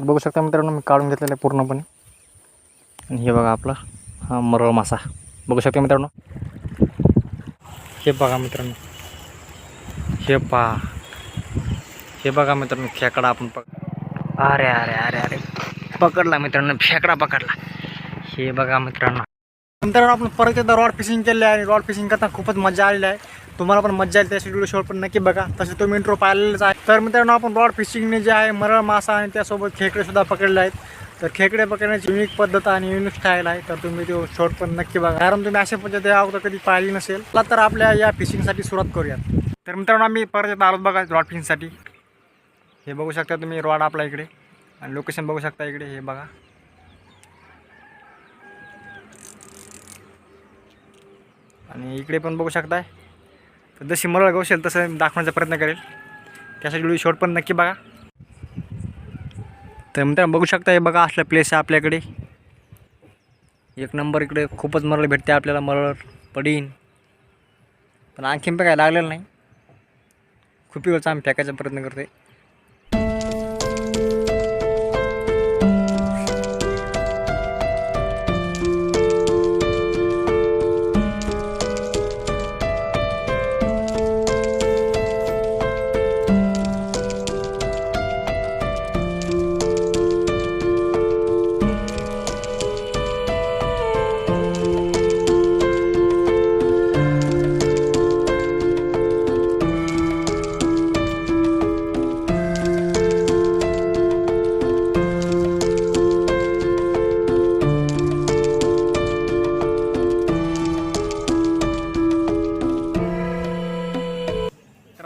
तर बघू शकता मित्रांनो मी काढून घेतलेलं आहे पूर्णपणे. आणि हे बघा आपला हा मरळ मासा. बघू शकता मित्रांनो. हे बघा मित्रांनो. हे पहा. हे बघा मित्रांनो खेकडा आपण पक अरे अरे अरे अरे. पकडला मित्रांनो खेकडा पकडला. हे बघा मित्रांनो. मित्रांनो आपण परत एकदा रॉड फिशिंग केले आहे आणि रॉड फिशिंग करताना खूपच मजा आलेली आहे. तुम्हाला पण मजा आली त्यासाठी व्हिडिओ शेवट पण नक्की बघा. तसे तुम्ही इंट्रो पाहिलेलेच आहे. तर मित्रांनो आपण रॉड फिशिंगने जे आहे मरळ मासा आणि त्यासोबत खेकडे सुद्धा पकडले आहेत. तर खेकडे पकडण्याची युनिक पद्धत आणि युनिक स्टाईल आहे. तर तुम्ही तो शॉर्ट पण नक्की बघा. कारण तुम्ही अशा पद्धती अगोदर कधी पाहिली नसेल तर आपल्या या फिशिंगसाठी सुरुवात करूयात. तर मित्रांनो आम्ही परत येत आलोत बघा रॉड फिशिंगसाठी हे बघू शकता तुम्ही रॉड आपला इकडे. आणि लोकेशन बघू शकता इकडे हे बघा. आणि इकडे पण बघू शकताय. तर जशी मरळ गवशेल तसं दाखवण्याचा प्रयत्न करेल. त्यासाठी व्हिडिओ शॉर्ट पण नक्की बघा. तर मित्रांनो बघू शकता हे बघा असल्या प्लेस आहे आपल्याकडे. एक नंबर इकडे खूपच मरळ भेटते आपल्याला मरळ पडीन. पण आणखीन पण काय लागलेलं नाही. खूप वेळचा आम्ही फेकायचा प्रयत्न करतोय.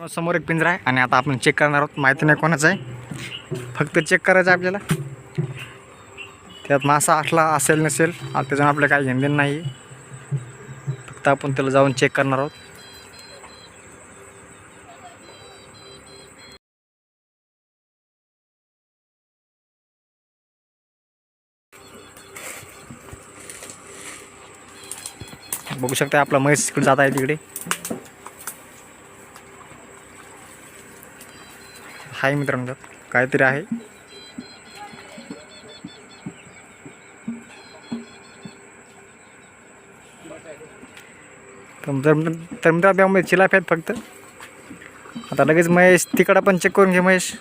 समोर एक पिंजरा आहे आणि आता आपण चेक करणार आहोत. माहिती नाही कोणाचं आहे. फक्त चेक करायचं आहे आपल्याला. त्यात मासा असला असेल नसेल आता त्याच्यानं आपल्याला काही घेणं नाही. फक्त आपण त्याला जाऊन चेक करणार आहोत. बघू शकता आपला म्हैस इकडे जात आहे तिकडे. हाय मित्रांनो काहीतरी आहे. तर मित्र- तर मित्र त्यामुळे चिलाप आहेत फक्त. आता लगेच महेश तिकडं पण चेक करून घे महेश.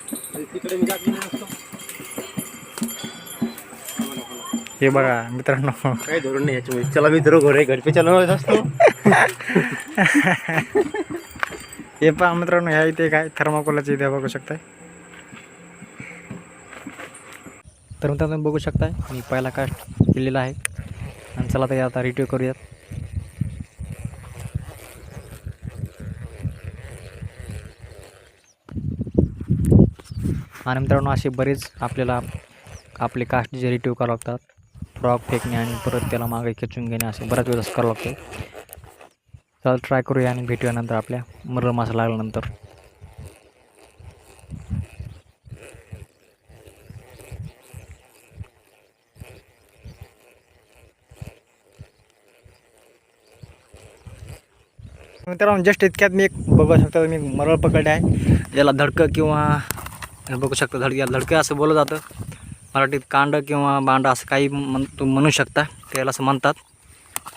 हे बघा मित्रांनो. काही धोरण नाही याच्यामध्ये. चला मी धरो घरे घर पे चालवत असतो. हे पहा मित्रांनो ह्या इथे काय थर्माकोलाचे इथे बघू शकताय. तर मित्रांनो तुम्ही बघू शकताय मी पहिला कास्ट केलेला आहे. आणि चला तर आता रिट्यू करूयात. आणि मित्रांनो असे बरेच आपल्याला आपले कास्ट जे रिट्यू करावं लागतात फ्रॉक फेकणे आणि परत त्याला मागे खेचून घेणे असे बऱ्याच वेळेस करावं लागतं. चला ट्राय करूया आणि भेटूया नंतर आपल्या मरळ मासा लागल्यानंतर. मित्रांनो जस्ट इतक्यात मी एक बघू शकता मी मरळ पकडले आहे. ज्याला धडकं किंवा बघू शकता धडक धडकं असं बोललं जातं. मराठीत कांड किंवा बांड असं काही म्हण तुम्ही म्हणू शकता त्याला असं म्हणतात.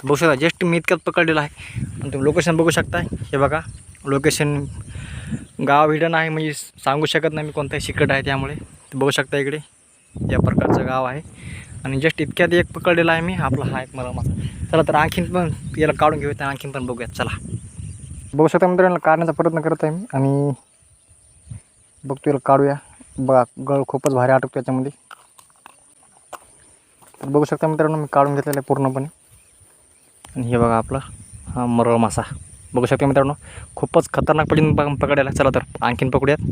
बघू शकता जस्ट मी इतक्यात पकडलेलं आहे. आणि तुम्ही लोकेशन बघू शकता हे बघा लोकेशन गाव हिडन आहे म्हणजे सांगू शकत नाही मी कोणताही सिक्रेट आहे त्यामुळे. बघू शकता इकडे या प्रकारचं गाव आहे. आणि जस्ट इतक्यात एक पकडलेला आहे मी आपला हा एक मला चला तर आणखीन पण याला काढून घेऊया त्या आणखीन पण बघूयात चला. बघू शकता मित्रांनो काढण्याचा प्रयत्न करत आहे मी आणि बघतो याला काढूया. बघा गळ खूपच भारी आटकतो त्याच्यामध्ये बघू शकता मित्रांनो मी काढून घेतलेलं आहे पूर्णपणे. आणि हे बघा आपला हा मरळ मासा. बघू शकता मित्रांनो खूपच खतरनाक पडीन पकडायला. चला तर आणखीन पकडूयात.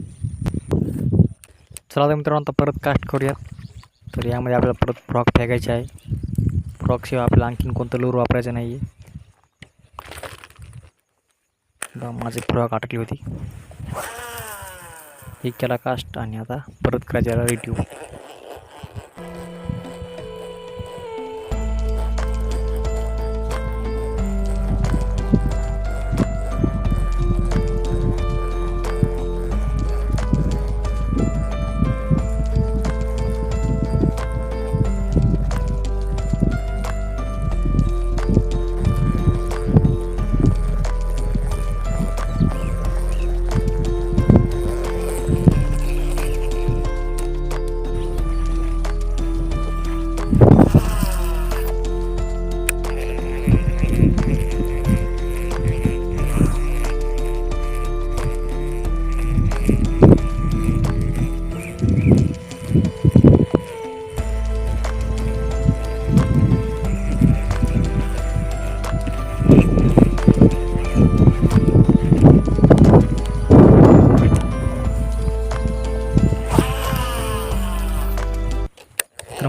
चला तर मित्रांनो आता परत कास्ट करूयात. तर यामध्ये आपल्याला परत फ्रॉक फेकायचे आहे. फ्रॉकशिवाय आपल्याला आणखीन कोणतं लूर वापरायचं नाही आहे माझी फ्रॉक अटकली होती. एक केला कास्ट आणि आता परत करायच्या याला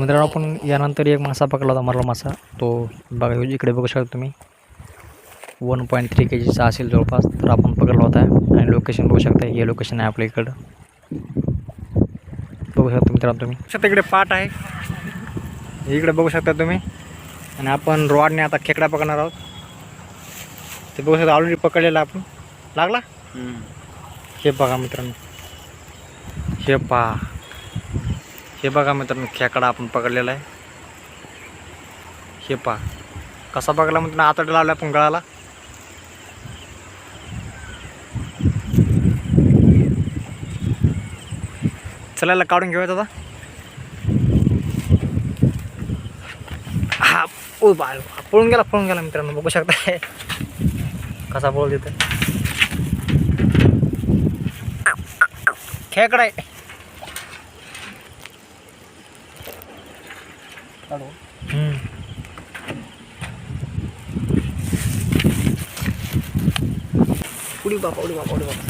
मित्रांनो आपण यानंतर एक मासा पकडला होता मरला मासा. तो बघा इकडे बघू शकता तुम्ही. वन पॉईंट थ्री के जीचा असेल जवळपास तर आपण पकडला होता. आणि लोकेशन बघू शकता हे लोकेशन आहे आपल्या इकडं. बघू शकता मित्रांनो तुम्ही. शकता इकडे पाट आहे. इकडे बघू शकता तुम्ही. आणि आपण रॉडने आता खेकडा पकडणार आहोत. ते बघू शकता ऑलरेडी पकडलेला आपण. लागला? हे बघा मित्रांनो. हे पहा. हे बघा मित्रांनो खेकडा आपण पकडलेला आहे. हे पहा. कसा पकडला मित्रांनो? आता लावला आपण गळाला. चलायला काढून घेऊयात आता हा ओ बा पळून गेला पळून गेला मित्रांनो बघू शकता. कसा पळू तिथं खेकडा आहे. उडी बापा उडी बापा उडी बापा.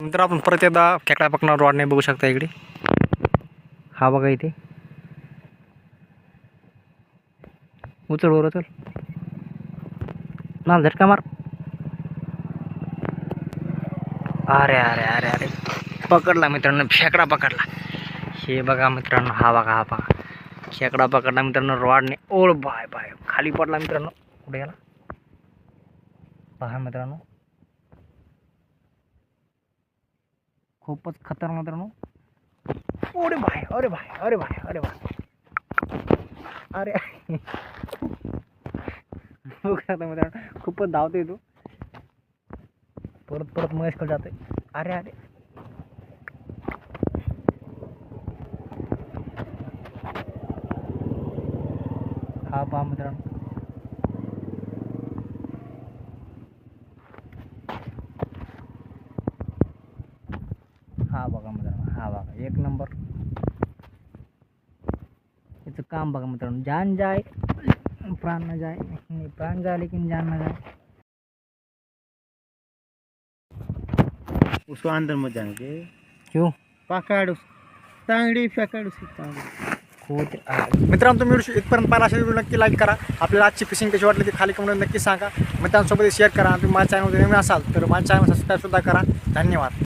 नंतर आपण परत एकदा खेकडा पकणार रॉड नाही बघू शकता इकडे. हा बघा इथे. उचल वर उचल. ना झटका मार. अरे अरे अरे अरे. पकडला मित्रांनो खेकडा पकडला. हे बघा मित्रांनो हा बघा हा बघा. खेकडा पकडला मित्रांनो रॉडने. ओळ बाय बाय. खाली पडला मित्रांनो. कुठे गेला. पहा मित्रांनो. खूपच खतरनाक मित्रांनो. अरे बाय. अरे बाय अरे बाय अरे बाय. अरे. बघू मित्रांनो खूपच धावते तू. परत परत महेशकडे जाते अरे अरे. हा पहा मित्रांनो. हा बघा मित्रांनो हा बघा एक नंबर. याचं काम बघा मित्रांनो जान जाय प्राण न जाय प्राण जाय लेकिन जान न जाय. उसको अंदर मत जाने दे। क्यों? पकड़। उस तांगडी पकड़ उसकी तांगडी। मित्रांनो तुम्ही व्हिडिओ इथपर्यंत पाहिला असेल व्हिडिओ नक्की लाईक करा. आपल्याला आजची फिशिंग कशी वाटली ती खाली कमेंट नक्की सांगा. मित्रांसोबत शेअर करा. आणि तुम्ही माझ्या चॅनलमध्ये नवीन असाल तर माझ्या चॅनल सबस्क्राईब सुद्धा करा. धन्यवाद.